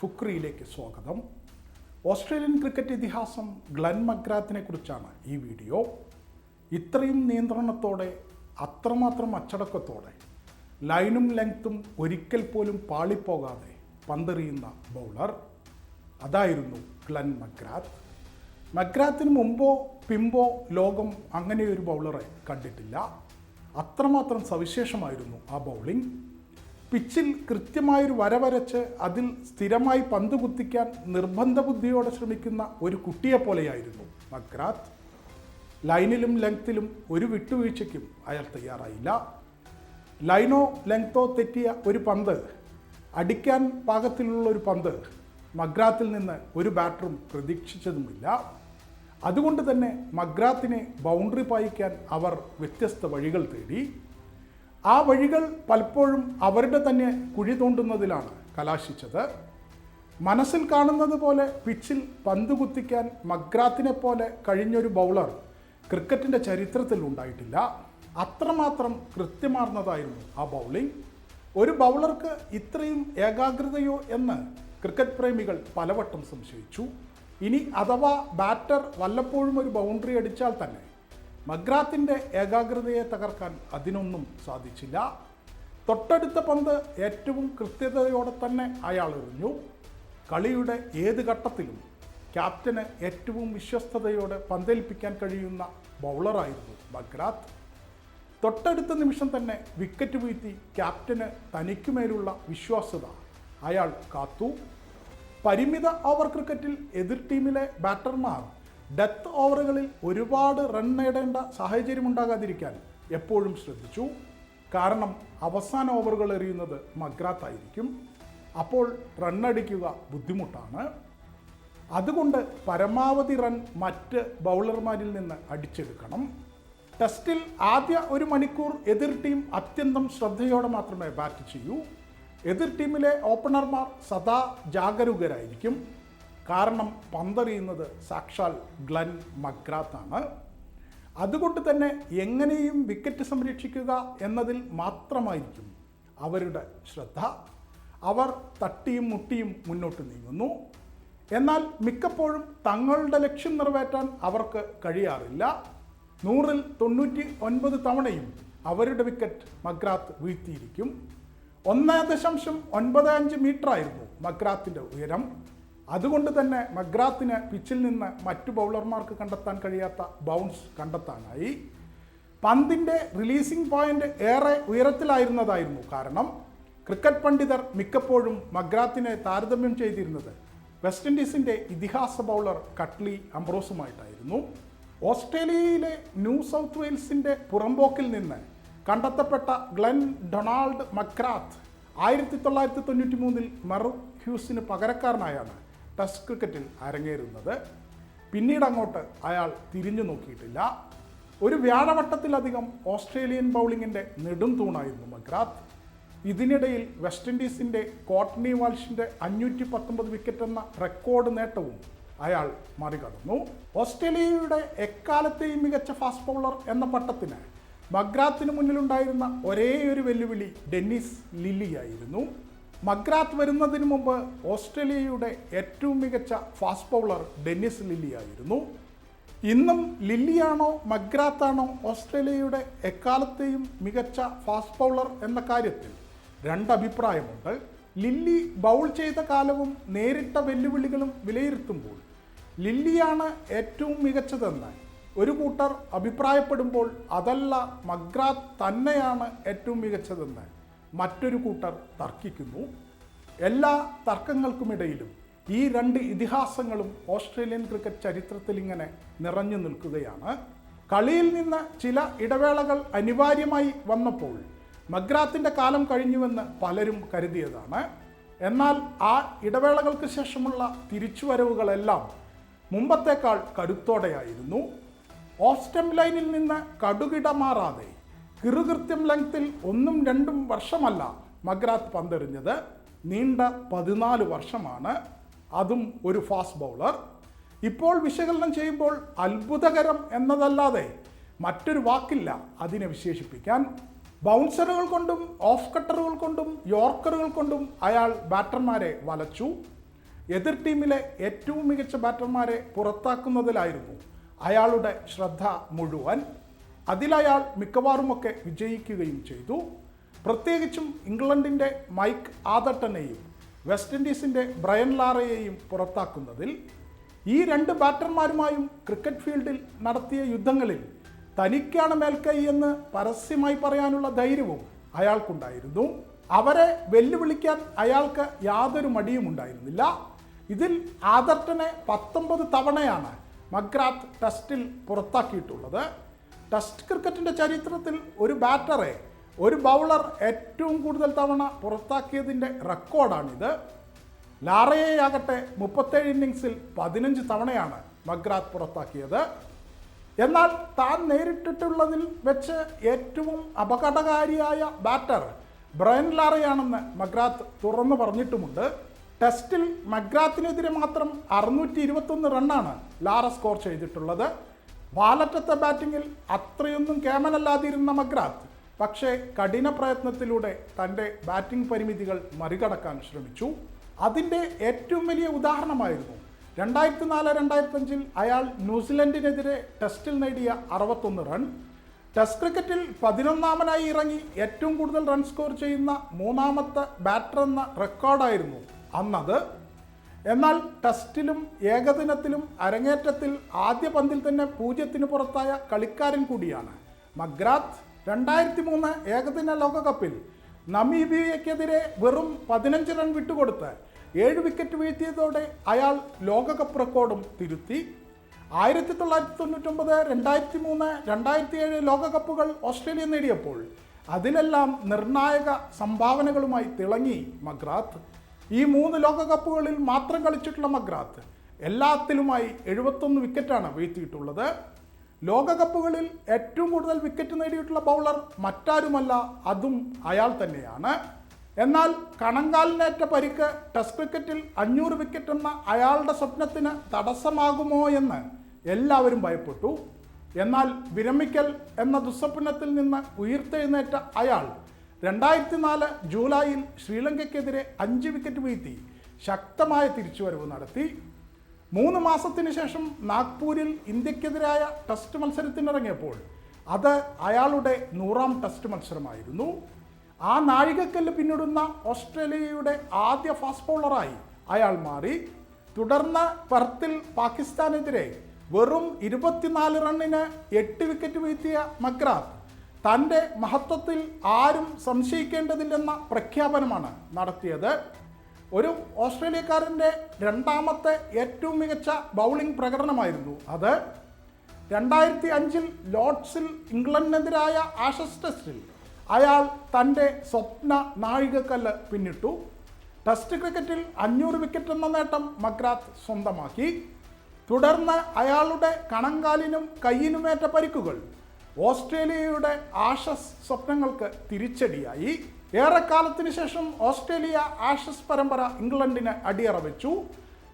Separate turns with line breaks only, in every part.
ഫുക്രിയിലേക്ക് സ്വാഗതം. Australian cricket ഇതിഹാസം Glenn മഗ്രാത്തിനെ കുറിച്ചാണ് ഈ വീഡിയോ. ഇത്രയും നിയന്ത്രണത്തോടെ അത്രമാത്രം അച്ചടക്കത്തോടെ ലൈനും ലെങ്ത്തും ഒരിക്കൽ പോലും പാളിപ്പോകാതെ പന്തെറിയുന്ന ബൗളർ അതായിരുന്നു ഗ്ലൻ മഗ്രാത്ത്. മഗ്രാത്തിന് മുമ്പോ പിമ്പോ ലോകം അങ്ങനെയൊരു ബൗളറെ കണ്ടിട്ടില്ല. അത്രമാത്രം സവിശേഷമായിരുന്നു ആ ബൗളിംഗ്. പിച്ചിൽ കൃത്യമായൊരു വര വരച്ച് അതിൽ സ്ഥിരമായി പന്ത് കുത്തിക്കാൻ നിർബന്ധ ബുദ്ധിയോടെ ശ്രമിക്കുന്ന ഒരു കുട്ടിയെപ്പോലെയായിരുന്നു മക്രാത്ത് ലൈനിലും ലെങ്ത്തിലും ഒരു വിട്ടുവീഴ്ചയ്ക്കും അയാൾ തയ്യാറായില്ല. ലൈനോ ലെങ്തോ തെറ്റിയ ഒരു പന്ത് അടിക്കാൻ പാകത്തിലുള്ള ഒരു പന്ത് മഗ്രാത്തിൽ നിന്ന് ഒരു ബാറ്ററും പ്രതീക്ഷിച്ചതുമില്ല. അതുകൊണ്ട് തന്നെ മഗ്രാത്തിനെ ബൗണ്ടറി പായിക്കാൻ അവർ വ്യത്യസ്ത വഴികൾ തേടി. ആ വഴികൾ പലപ്പോഴും അവരുടെ തന്നെ കുഴി തോണ്ടുന്നതിലാണ് കലാശിച്ചത്. മനസ്സിൽ കാണുന്നത് പോലെ പിച്ചിൽ പന്ത് കുത്തിക്കാൻ മഗ്രാത്തിനെ പോലെ കഴിഞ്ഞൊരു ബൗളർ ക്രിക്കറ്റിന്റെ ചരിത്രത്തിൽ ഉണ്ടായിട്ടില്ല. അത്രമാത്രം കൃത്യമാർന്നതായിരുന്നു ആ ബൗളിംഗ്. ഒരു ബൗളർക്ക് ഇത്രയും ഏകാഗ്രതയോ എന്ന് ക്രിക്കറ്റ് പ്രേമികൾ പലവട്ടം സംശയിച്ചു. ഇനി അഥവാ ബാറ്റർ വല്ലപ്പോഴും ഒരു ബൗണ്ടറി അടിച്ചാൽ തന്നെ മഗ്രാത്തിന്റെ ഏകാഗ്രതയെ തകർക്കാൻ അതിനൊന്നും സാധിച്ചില്ല. തൊട്ടടുത്ത പന്ത് ഏറ്റവും കൃത്യതയോടെ തന്നെ അയാൾ എറിഞ്ഞു. കളിയുടെ ഏത് ഘട്ടത്തിലും ക്യാപ്റ്റന് ഏറ്റവും വിശ്വസ്തയോടെ പന്തേൽപ്പിക്കാൻ കഴിയുന്ന ബൗളറായിരുന്നു മഗ്രാത്ത്. തൊട്ടടുത്ത നിമിഷം തന്നെ വിക്കറ്റ് വീഴ്ത്തി ക്യാപ്റ്റന് തനിക്കുമേലുള്ള വിശ്വാസ്യത അയാൾ കാത്തു. പരിമിത ഓവർ ക്രിക്കറ്റിൽ എതിർ ടീമിലെ ബാറ്റർമാർ ഡെത്ത് ഓവറുകളിൽ ഒരുപാട് റൺ നേടേണ്ട സാഹചര്യം ഉണ്ടാകാതിരിക്കാൻ എപ്പോഴും ശ്രദ്ധിച്ചു. കാരണം അവസാന ഓവറുകൾ എറിയുന്നത് മഗ്രാത്തായിരിക്കും. അപ്പോൾ റണ്ണടിക്കുക ബുദ്ധിമുട്ടാണ്. അതുകൊണ്ട് പരമാവധി റൺ മറ്റ് ബൗളർമാരിൽ നിന്ന് അടിച്ചെടുക്കണം. ടെസ്റ്റിൽ ആദ്യ ഒരു മണിക്കൂർ എതിർ ടീം അത്യന്തം ശ്രദ്ധയോടെ മാത്രമേ ബാറ്റ് ചെയ്യൂ. എതിർ ടീമിലെ ഓപ്പണർമാർ സദാ ജാഗരൂകരായിരിക്കും. കാരണം പന്തറിയുന്നത് സാക്ഷാൽ ഗ്ലൻ മക്രാത്താണ് അതുകൊണ്ട് തന്നെ എങ്ങനെയും വിക്കറ്റ് സംരക്ഷിക്കുക എന്നതിൽ മാത്രമായിരിക്കും അവരുടെ ശ്രദ്ധ. അവർ തട്ടിയും മുട്ടിയും മുന്നോട്ട് നീങ്ങുന്നു. എന്നാൽ മിക്കപ്പോഴും തങ്ങളുടെ ലക്ഷ്യം നിറവേറ്റാൻ അവർക്ക് കഴിയാറില്ല. നൂറിൽ തൊണ്ണൂറ്റി ഒൻപത് തവണയും അവരുടെ വിക്കറ്റ് മക്രാത്ത് വീഴ്ത്തിയിരിക്കും. ഒന്ന് ദശാംശം ഒൻപത് അഞ്ച് മീറ്ററായിരുന്നു മഗ്രാത്തിന്റെ ഉയരം. അതുകൊണ്ട് തന്നെ മഗ്രാത്തിന് പിച്ചിൽ നിന്ന് മറ്റു ബൗളർമാർക്ക് കണ്ടെത്താൻ കഴിയാത്ത ബൗൺസ് കണ്ടെത്താനായി. പന്തിന്റെ റിലീസിംഗ് പോയിന്റ് ഏറെ ഉയരത്തിലായിരുന്നതായിരുന്നു കാരണം ക്രിക്കറ്റ് പണ്ഡിതർ മിക്കപ്പോഴും മഗ്രാത്തിനെ താരതമ്യം ചെയ്തിരുന്നത് വെസ്റ്റ് ഇൻഡീസിന്റെ ഇതിഹാസ ബൗളർ കട്ട്ലി അംബ്രോസുമായിട്ടായിരുന്നു. ഓസ്ട്രേലിയയിലെ ന്യൂ സൗത്ത് വെയിൽസിന്റെ പുറമ്പോക്കിൽ നിന്ന് കണ്ടെത്തപ്പെട്ട ഗ്ലെൻ ഡൊണാൾഡ് മക്രാത്ത് ആയിരത്തി തൊള്ളായിരത്തി തൊണ്ണൂറ്റി മൂന്നിൽ മെറു ഹ്യൂസിന് പകരക്കാരനായാണ്. ടെസ്റ്റ് ക്രിക്കറ്റിൽ അരങ്ങേറുന്നത്. പിന്നീട് അങ്ങോട്ട് അയാൾ തിരിഞ്ഞു നോക്കിയിട്ടില്ല. ഒരു വ്യാഴവട്ടത്തിലധികം ഓസ്ട്രേലിയൻ ബൗളിങ്ങിന്റെ നെടും തൂണായിരുന്നു മഗ്രാത്ത്. ഇതിനിടയിൽ വെസ്റ്റ് ഇൻഡീസിന്റെ കോട്ടണി വാൾഷിന്റെ അഞ്ഞൂറ്റി പത്തൊമ്പത് വിക്കറ്റ് എന്ന റെക്കോർഡ് നേട്ടവും അയാൾ മറികടന്നു. ഓസ്ട്രേലിയയുടെ എക്കാലത്തെയും മികച്ച ഫാസ്റ്റ് ബൗളർ എന്ന പട്ടത്തിന് മഗ്രാത്തിന് മുന്നിലുണ്ടായിരുന്ന ഒരേ ഒരു വെല്ലുവിളി ഡെന്നിസ് ലില്ലിയായിരുന്നു മഗ്രാത്ത് വരുന്നതിന് മുമ്പ് ഓസ്ട്രേലിയയുടെ ഏറ്റവും മികച്ച ഫാസ്റ്റ് ബൗളർ ഡെന്നിസ് ലില്ലിയായിരുന്നു ഇന്നും ലില്ലിയാണോ മഗ്രാത്താണോ ഓസ്ട്രേലിയയുടെ എക്കാലത്തെയും മികച്ച ഫാസ്റ്റ് ബൗളർ എന്ന കാര്യത്തിൽ രണ്ടഭിപ്രായമുണ്ട്. ലില്ലി ബൗൾ ചെയ്ത കാലവും നേരിട്ട വെല്ലുവിളികളും വിലയിരുത്തുമ്പോൾ ലില്ലിയാണ് ഏറ്റവും മികച്ചതെന്ന് ഒരു കൂട്ടർ അഭിപ്രായപ്പെടുമ്പോൾ അതല്ല മഗ്രാത്ത് തന്നെയാണ് ഏറ്റവും മികച്ചതെന്ന് മറ്റൊരു കൂട്ടർ തർക്കിക്കുന്നു. എല്ലാ തർക്കങ്ങൾക്കുമിടയിലും ഈ രണ്ട് ഇതിഹാസങ്ങളും ഓസ്ട്രേലിയൻ ക്രിക്കറ്റ് ചരിത്രത്തിൽ ഇങ്ങനെ നിറഞ്ഞു നിൽക്കുകയാണ്. കളിയിൽ നിന്ന് ചില ഇടവേളകൾ അനിവാര്യമായി വന്നപ്പോൾ മഗ്രാത്തിന്റെ കാലം കഴിഞ്ഞുവെന്ന് പലരും കരുതിയതാണ്. എന്നാൽ ആ ഇടവേളകൾക്ക് ശേഷമുള്ള തിരിച്ചുവരവുകളെല്ലാം മുമ്പത്തേക്കാൾ കരുത്തോടെയായിരുന്നു ഓഫ് സ്റ്റെം ലൈനിൽ നിന്ന് കടുകിട മാറാതെ കിറുകൃത്യം ലെങ്ത്തിൽ ഒന്നും രണ്ടും വർഷമല്ല. മഗ്രാത്ത് പന്തെറിഞ്ഞത് നീണ്ട പതിനാല് വർഷമാണ്. അതും ഒരു ഫാസ്റ്റ് ബൗളർ ഇപ്പോൾ വിശകലനം ചെയ്യുമ്പോൾ അത്ഭുതകരം എന്നതല്ലാതെ മറ്റൊരു വാക്കില്ല അതിനെ വിശേഷിപ്പിക്കാൻ. ബൗൺസറുകൾ കൊണ്ടും ഓഫ് കട്ടറുകൾ കൊണ്ടും യോർക്കറുകൾ കൊണ്ടും അയാൾ ബാറ്റർമാരെ വലച്ചു. എതിർ ടീമിലെ ഏറ്റവും മികച്ച ബാറ്റർമാരെ പുറത്താക്കുന്നതിലായിരുന്നു അയാളുടെ ശ്രദ്ധ മുഴുവൻ. അതിലയാൾ മിക്കവാറുമൊക്കെ വിജയിക്കുകയും ചെയ്തു. പ്രത്യേകിച്ചും ഇംഗ്ലണ്ടിന്റെ മൈക്ക് ആദട്ടനെയും വെസ്റ്റ് ഇൻഡീസിന്റെ ബ്രയൻ ലാറയെയും പുറത്താക്കുന്നതിൽ ഈ രണ്ട് ബാറ്റർമാരുമായും ക്രിക്കറ്റ് ഫീൽഡിൽ നടത്തിയ യുദ്ധങ്ങളിൽ തനിക്കാണ് മേൽക്കൈ എന്ന് പരസ്യമായി പറയാനുള്ള ധൈര്യവും അയാൾക്കുണ്ടായിരുന്നു. അവരെ വെല്ലുവിളിക്കാൻ അയാൾക്ക് യാതൊരു മടിയും ഉണ്ടായിരുന്നില്ല. ഇതിൽ ആദർട്ടനെ പത്തൊമ്പത് തവണയാണ് മഗ്രാത്ത് ടെസ്റ്റിൽ പുറത്താക്കിയിട്ടുള്ളത്. ടെസ്റ്റ് ക്രിക്കറ്റിന്റെ ചരിത്രത്തിൽ ഒരു ബാറ്ററെ ഒരു ബൗളർ ഏറ്റവും കൂടുതൽ തവണ പുറത്താക്കിയതിന്റെ റെക്കോർഡാണിത്. ലാറയെയാകട്ടെ മുപ്പത്തേഴ് ഇന്നിങ്സിൽ പതിനഞ്ച് തവണയാണ് മഗ്രാത്ത് പുറത്താക്കിയത്. എന്നാൽ താൻ നേരിട്ടിട്ടുള്ളതിൽ വെച്ച് ഏറ്റവും അപകടകാരിയായ ബാറ്റർ ബ്രയൻ ലാറയാണെന്ന് മഗ്രാത്ത് തുറന്നു പറഞ്ഞിട്ടുമുണ്ട്. ടെസ്റ്റിൽ മഗ്രാത്തിനെതിരെ മാത്രം അറുന്നൂറ്റി ഇരുപത്തൊന്ന് റണ്ണാണ് ലാറ സ്കോർ ചെയ്തിട്ടുള്ളത്. വാലറ്റത്തെ ബാറ്റിങ്ങിൽ അത്രയൊന്നും കേമനല്ലാതിരുന്ന മഗ്രാത്ത്. പക്ഷേ കഠിന പ്രയത്നത്തിലൂടെ തന്റെ ബാറ്റിംഗ് പരിമിതികൾ മറികടക്കാൻ ശ്രമിച്ചു. അതിന്റെ ഏറ്റവും വലിയ ഉദാഹരണമായിരുന്നു രണ്ടായിരത്തി നാല് രണ്ടായിരത്തി അഞ്ചിൽ അയാൾ ന്യൂസിലൻഡിനെതിരെ ടെസ്റ്റിൽ നേടിയ അറുപത്തൊന്ന് റൺ. ടെസ്റ്റ് ക്രിക്കറ്റിൽ പതിനൊന്നാമനായി ഇറങ്ങി ഏറ്റവും കൂടുതൽ റൺ സ്കോർ ചെയ്യുന്ന മൂന്നാമത്തെ ബാറ്റർ എന്ന റെക്കോർഡായിരുന്നു അന്നത്. എന്നാൽ ടെസ്റ്റിലും ഏകദിനത്തിലും അരങ്ങേറ്റത്തിൽ ആദ്യ പന്തിൽ തന്നെ പൂജ്യത്തിന് പുറത്തായ കളിക്കാരൻ കൂടിയാണ്. മഗ്രാത്ത് രണ്ടായിരത്തി മൂന്ന് ഏകദിന ലോകകപ്പിൽ നമീബിയയ്ക്കെതിരെ വെറും പതിനഞ്ച് റൺ വിട്ടുകൊടുത്ത് ഏഴ് വിക്കറ്റ് വീഴ്ത്തിയതോടെ അയാൾ ലോകകപ്പ് റെക്കോർഡും തിരുത്തി. ആയിരത്തി തൊള്ളായിരത്തി തൊണ്ണൂറ്റൊമ്പത് രണ്ടായിരത്തി മൂന്ന് രണ്ടായിരത്തി ഏഴ് ലോകകപ്പുകൾ ഓസ്ട്രേലിയ നേടിയപ്പോൾ അതിലെല്ലാം നിർണായക സംഭാവനകളുമായി തിളങ്ങി മഗ്രാത്ത്. ഈ മൂന്ന് ലോകകപ്പുകളിൽ മാത്രം കളിച്ചിട്ടുള്ള മഗ്രാത്ത് എല്ലാത്തിലുമായി എഴുപത്തൊന്ന് വിക്കറ്റാണ് വീഴ്ത്തിയിട്ടുള്ളത്. ലോകകപ്പുകളിൽ ഏറ്റവും കൂടുതൽ വിക്കറ്റ് നേടിയിട്ടുള്ള ബൗളർ മറ്റാരുമല്ല അതും അയാൾ തന്നെയാണ്. എന്നാൽ കണങ്കാലിനേറ്റ പരിക്ക് ടെസ്റ്റ് ക്രിക്കറ്റിൽ അഞ്ഞൂറ് വിക്കറ്റ് എന്ന അയാളുടെ സ്വപ്നത്തിന് തടസ്സമാകുമോ എന്ന് എല്ലാവരും ഭയപ്പെട്ടു. എന്നാൽ വിരമിക്കൽ എന്ന ദുസ്വപ്നത്തിൽ നിന്ന് ഉയർത്തെഴുന്നേറ്റ അയാൾ രണ്ടായിരത്തി നാല് ജൂലൈയിൽ ശ്രീലങ്കയ്ക്കെതിരെ അഞ്ച് വിക്കറ്റ് വീഴ്ത്തി ശക്തമായ തിരിച്ചുവരവ് നടത്തി. മൂന്ന് മാസത്തിന് ശേഷം നാഗ്പൂരിൽ ഇന്ത്യക്കെതിരായ ടെസ്റ്റ് മത്സരത്തിനിറങ്ങിയപ്പോൾ അത് അയാളുടെ നൂറാം ടെസ്റ്റ് മത്സരമായിരുന്നു. ആ നാഴികക്കല്ല് പിന്നിടുന്ന ഓസ്ട്രേലിയയുടെ ആദ്യ ഫാസ്റ്റ് ബോളറായി അയാൾ മാറി. തുടർന്ന് പെർത്തിൽ പാകിസ്ഥാനെതിരെ വെറും ഇരുപത്തിനാല് റണ്ണിന് എട്ട് വിക്കറ്റ് വീഴ്ത്തിയ മഗ്രാത്ത് തന്റെ മഹത്വത്തിൽ ആരും സംശയിക്കേണ്ടതില്ലെന്ന പ്രഖ്യാപനമാണ് നടത്തിയത്. ഒരു ഓസ്ട്രേലിയക്കാരന്റെ രണ്ടാമത്തെ ഏറ്റവും മികച്ച ബൗളിംഗ് പ്രകടനമായിരുന്നു അത്. രണ്ടായിരത്തി അഞ്ചിൽ ലോർഡ്സിൽ ഇംഗ്ലണ്ടിനെതിരായ ആഷസ് ടെസ്റ്റിൽ അയാൾ തന്റെ സ്വപ്ന നാഴികക്കല്ല് പിന്നിട്ടു. ടെസ്റ്റ് ക്രിക്കറ്റിൽ അഞ്ഞൂറ് വിക്കറ്റ് എന്ന നേട്ടം മക്രാത്ത് സ്വന്തമാക്കി. തുടർന്ന് അയാളുടെ കണങ്കാലിനും കയ്യിനുമേറ്റ പരിക്കുകൾ ഓസ്ട്രേലിയയുടെ ആഷസ് സ്വപ്നങ്ങൾക്ക് തിരിച്ചടിയായി. ഏറെക്കാലത്തിന് ശേഷം ഓസ്ട്രേലിയ ആഷസ് പരമ്പര ഇംഗ്ലണ്ടിന് അടിയറ വെച്ചു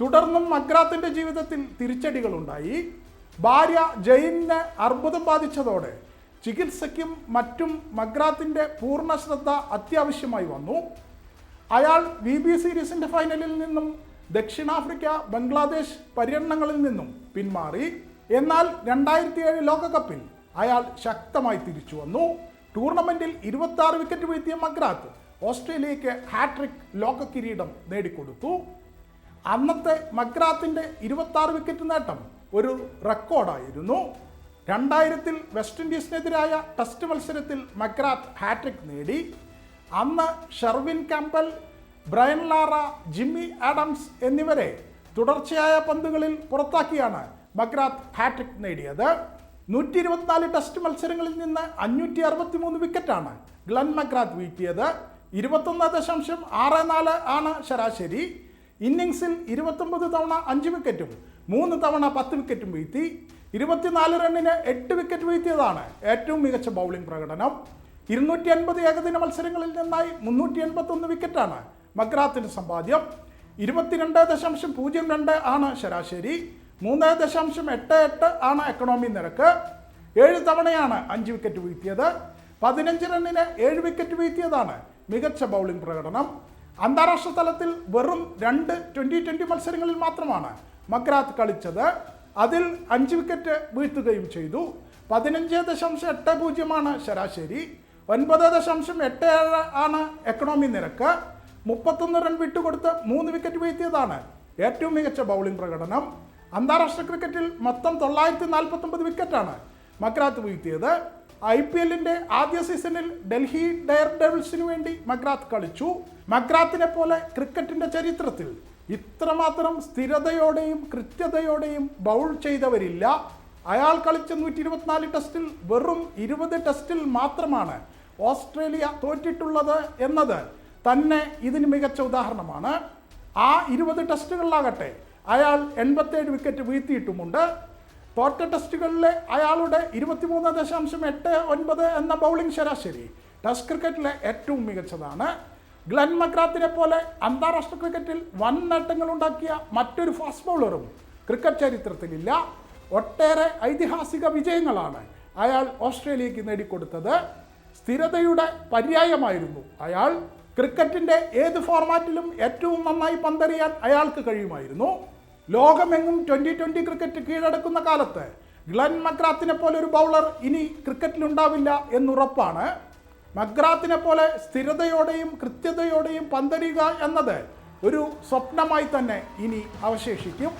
തുടർന്നും മക്രാത്തിന്റെ ജീവിതത്തിൽ തിരിച്ചടികളുണ്ടായി. ഭാര്യ ജയിലിന് അർബുദം ബാധിച്ചതോടെ ചികിത്സയ്ക്കും മറ്റും മക്രാത്തിന്റെ പൂർണ ശ്രദ്ധ അത്യാവശ്യമായി വന്നു. അയാൾ വി ബി സീരീസിന്റെ ഫൈനലിൽ നിന്നും ദക്ഷിണാഫ്രിക്ക ബംഗ്ലാദേശ് പര്യടനങ്ങളിൽ നിന്നും പിന്മാറി. എന്നാൽ രണ്ടായിരത്തി ഏഴ് ലോകകപ്പിൽ അയാൾ ശക്തമായി തിരിച്ചു വന്നു. ടൂർണമെന്റിൽ ഇരുപത്തി ആറ് വിക്കറ്റ് വീഴ്ത്തിയ മഗ്രാത്ത് ഓസ്ട്രേലിയയ്ക്ക് ഹാട്രിക് ലോക കിരീടം നേടിക്കൊടുത്തു. അന്നത്തെ മഗ്രാത്തിന്റെ ഇരുപത്തി ആറ് വിക്കറ്റ് നേട്ടം ഒരു റെക്കോർഡായിരുന്നു. രണ്ടായിരത്തിൽ വെസ്റ്റ് ഇൻഡീസിനെതിരായ ടെസ്റ്റ് മത്സരത്തിൽ മഗ്രാത്ത് ഹാട്രിക് നേടി. അന്ന് Sherwin Campbell Brian Lara Jimmy Adams എന്നിവരെ തുടർച്ചയായ പന്തുകളിൽ പുറത്താക്കിയാണ് മഗ്രാത്ത് ഹാട്രിക് നേടിയത്. നൂറ്റി ഇരുപത്തിനാല് ടെസ്റ്റ് മത്സരങ്ങളിൽ നിന്ന് അഞ്ഞൂറ്റി അറുപത്തി മൂന്ന് വിക്കറ്റാണ് ഗ്ലൻ മഗ്രാത്ത് വീഴ്ത്തിയത്. ഇരുപത്തൊന്ന് ദശാംശം ആറ് നാല് ആണ് ശരാശരി. ഇന്നിങ്സിൽ ഇരുപത്തൊമ്പത് തവണ അഞ്ച് വിക്കറ്റും മൂന്ന് തവണ പത്ത് വിക്കറ്റും വീഴ്ത്തി. ഇരുപത്തിനാല് റണ്ണിന് എട്ട് വിക്കറ്റ് വീഴ്ത്തിയതാണ് ഏറ്റവും മികച്ച ബൗളിംഗ് പ്രകടനം. ഇരുന്നൂറ്റി അൻപത് ഏകദിന മത്സരങ്ങളിൽ നിന്നായി മുന്നൂറ്റി എൺപത്തൊന്ന് വിക്കറ്റാണ് മക്രാത്തിന്റെ സമ്പാദ്യം. ഇരുപത്തിരണ്ട് ദശാംശം പൂജ്യം രണ്ട് ആണ് ശരാശരി. മൂന്ന് ദശാംശം എട്ട് എട്ട് ആണ് എക്കണോമി നിരക്ക്. ഏഴ് തവണയാണ് അഞ്ച് വിക്കറ്റ് വീഴ്ത്തിയത്. പതിനഞ്ച് റണ്ണിന് ഏഴ് വിക്കറ്റ് വീഴ്ത്തിയതാണ് മികച്ച ബൗളിംഗ് പ്രകടനം. അന്താരാഷ്ട്ര തലത്തിൽ വെറും രണ്ട് ട്വന്റി ട്വന്റി മത്സരങ്ങളിൽ മാത്രമാണ് മക്രാത്ത് കളിച്ചത്. അതിൽ അഞ്ച് വിക്കറ്റ് വീഴ്ത്തുകയും ചെയ്തു. പതിനഞ്ച് ദശാംശം എട്ട് പൂജ്യമാണ് ശരാശരി. ഒൻപത് ദശാംശം എട്ട് ഏഴ് ആണ് എക്കണോമി നിരക്ക്. മുപ്പത്തൊന്ന് റൺ വിട്ടുകൊടുത്ത് മൂന്ന് വിക്കറ്റ് വീഴ്ത്തിയതാണ് ഏറ്റവും മികച്ച ബൗളിംഗ് പ്രകടനം. അന്താരാഷ്ട്ര ക്രിക്കറ്റിൽ മൊത്തം തൊള്ളായിരത്തി നാൽപ്പത്തൊമ്പത് വിക്കറ്റാണ് മക്രാത്ത് വീഴ്ത്തിയത്. ഐ പി എല്ലിന്റെ ആദ്യ സീസണിൽ ഡൽഹി ഡയർ ഡെവിൾസിന് വേണ്ടി മക്രാത്ത് കളിച്ചു. മക്രാത്തിനെ പോലെ ക്രിക്കറ്റിന്റെ ചരിത്രത്തിൽ ഇത്രമാത്രം സ്ഥിരതയോടെയും കൃത്യതയോടെയും ബൗൾ ചെയ്തവരില്ല. അയാൾ കളിച്ച നൂറ്റി ഇരുപത്തിനാല് ടെസ്റ്റിൽ വെറും ഇരുപത് ടെസ്റ്റിൽ മാത്രമാണ് ഓസ്ട്രേലിയ തോറ്റിട്ടുള്ളത് എന്നത് തന്നെ ഇതിന് മികച്ച ഉദാഹരണമാണ്. ആ ഇരുപത് ടെസ്റ്റുകളിലാകട്ടെ അയാൾ എൺപത്തേഴ് വിക്കറ്റ് വീഴ്ത്തിയിട്ടുമുണ്ട്. തോറ്റ ടെസ്റ്റുകളിലെ അയാളുടെ ഇരുപത്തിമൂന്ന് ദശാംശം എട്ട് ഒൻപത് എന്ന ബൗളിംഗ് ശരാശരി ടെസ്റ്റ് ക്രിക്കറ്റിലെ ഏറ്റവും മികച്ചതാണ്. ഗ്ലൻ മക്രാത്തിനെ പോലെ അന്താരാഷ്ട്ര ക്രിക്കറ്റിൽ വൻ നേട്ടങ്ങൾ ഉണ്ടാക്കിയ മറ്റൊരു ഫാസ്റ്റ് ബൗളറും ക്രിക്കറ്റ് ചരിത്രത്തിലില്ല. ഒട്ടേറെ ഐതിഹാസിക വിജയങ്ങളാണ് അയാൾ ഓസ്ട്രേലിയക്ക് നേടിക്കൊടുത്തത്. സ്ഥിരതയുടെ പര്യായമായിരുന്നു അയാൾ. ക്രിക്കറ്റിന്റെ ഏത് ഫോർമാറ്റിലും ഏറ്റവും നന്നായി പന്തറിയാൻ അയാൾക്ക് കഴിയുമായിരുന്നു. ലോകമെങ്ങും ട്വന്റി ട്വന്റി ക്രിക്കറ്റ് കീഴടക്കുന്ന കാലത്ത് ഗ്ലൻ മക്രാത്തിനെ പോലെ ഒരു ബൗളർ ഇനി ക്രിക്കറ്റിലുണ്ടാവില്ല എന്നുറപ്പാണ്. മക്രാത്തിനെ പോലെ സ്ഥിരതയോടെയും കൃത്യതയോടെയും പന്തരിക എന്നത് ഒരു സ്വപ്നമായി തന്നെ ഇനി അവശേഷിക്കും.